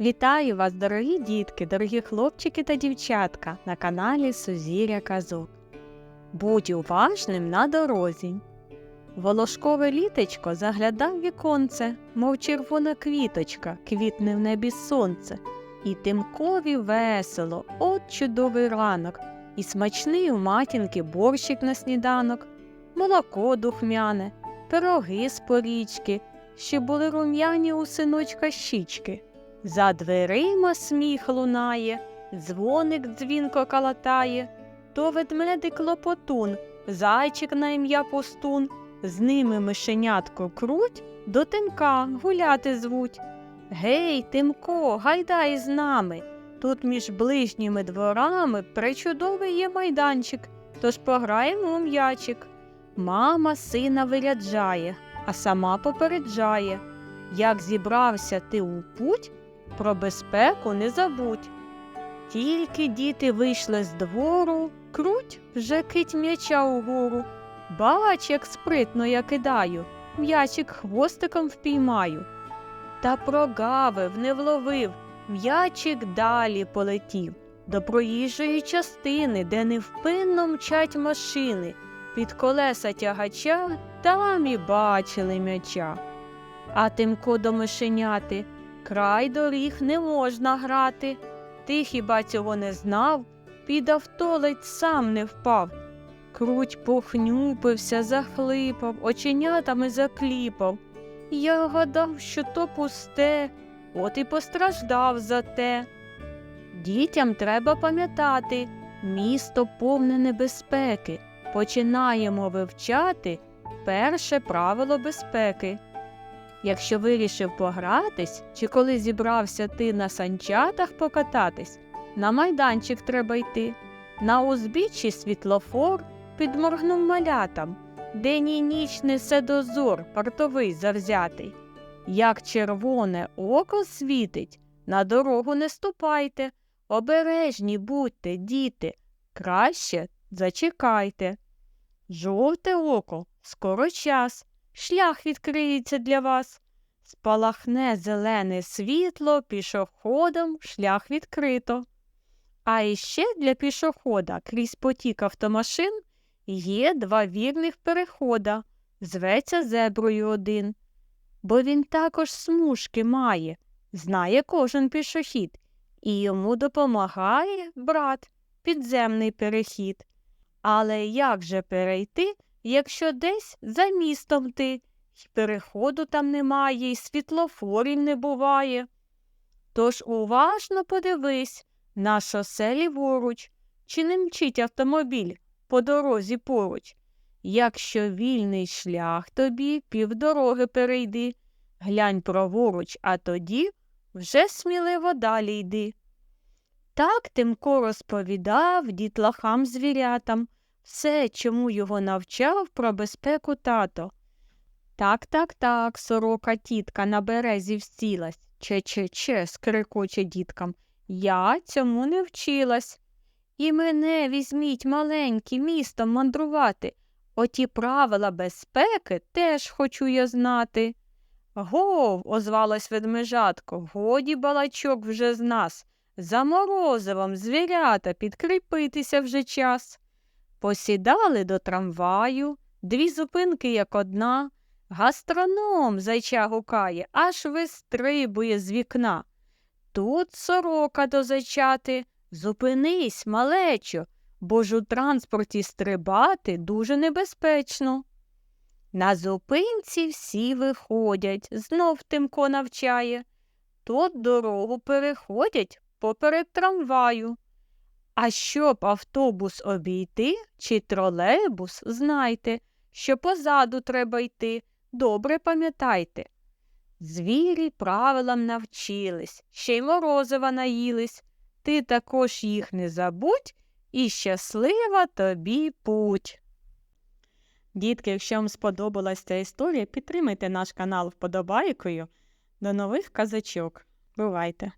Вітаю вас, дорогі дітки, дорогі хлопчики та дівчатка на каналі Сузір'я Казок. Будь уважним на дорозі. Волошкове літечко заглядав віконце, мов червона квіточка, квітне в небі сонце. І тимкові весело, от чудовий ранок, і смачний у матінки борщик на сніданок, молоко духмяне, пироги з порічки, ще були рум'яні у синочка щічки. За дверима сміх лунає, дзвоник дзвінко калатає, то ведмедик лопотун, зайчик на ім'я пустун, з ними мишенятко круть, до тимка гуляти звуть. Гей, Тимко, гайдай з нами. Тут між ближніми дворами причудовий є майданчик, тож пограємо у м'ячик. Мама сина виряджає, а сама попереджає. Як зібрався ти у путь, про безпеку не забудь. Тільки діти вийшли з двору, круть вже кить м'яча угору. Бач, як спритно я кидаю, м'ячик хвостиком впіймаю. Та прогавив, не вловив, м'ячик далі полетів. До проїжджої частини, де невпинно мчать машини, під колеса тягача там і бачили м'яча. А тимко до мишеняти край доріг не можна грати. Ти хіба цього не знав? Під авто ледь сам не впав. Круть похнюпився, захлипав, оченятами закліпав. Я гадав, що то пусте, от і постраждав за те. Дітям треба пам'ятати, місто повне небезпеки. Починаємо вивчати перше правило безпеки. Якщо вирішив погратись, чи коли зібрався ти на санчатах покататись, на майданчик треба йти. На узбіччі світлофор підморгнув малятам. День і ніч несе дозор, партовий завзятий. Як червоне око світить, на дорогу не ступайте, обережні будьте, діти, краще зачекайте. Жовте око, скоро час, шлях відкриється для вас. Спалахне зелене світло, пішоходом шлях відкрито. А іще для пішохода крізь потік автомашин є два вірних перехода, зветься зеброю один. Бо він також смужки має, знає кожен пішохід, і йому допомагає брат, підземний перехід. Але як же перейти, якщо десь за містом ти, й переходу там немає, і світлофорів не буває? Тож уважно подивись на шосе ліворуч, чи не мчить автомобіль по дорозі поруч. Якщо вільний шлях тобі, півдороги перейди, глянь праворуч, а тоді вже сміливо далі йди. Так Тимко розповідав дітлахам звірятам все, чому його навчав про безпеку тато. Так, так, так, сорока тітка на березі всілась. Че-че-че, скрикоче діткам. Я цьому не вчилась. І мене візьміть маленькі містом мандрувати. Оті правила безпеки теж хочу я знати. Гов, озвалось ведмежатко, годі балачок вже з нас. За морозивом звірята підкріпитися вже час. Посідали до трамваю, дві зупинки, як одна. Гастроном зайча гукає, аж вистрибує з вікна. Тут сорока до зайчати. Зупинись, малечо, бо ж у транспорті стрибати дуже небезпечно. На зупинці всі виходять, знов Тимко навчає. Тут дорогу переходять поперед трамваю. А щоб автобус обійти чи тролейбус, знайте, що позаду треба йти, добре пам'ятайте. Звірі правилам навчились, ще й морозива наїлись. Ти також їх не забудь і щаслива тобі путь. Дітки, якщо вам сподобалась ця історія, підтримайте наш канал вподобайкою. До нових казачок. Бувайте!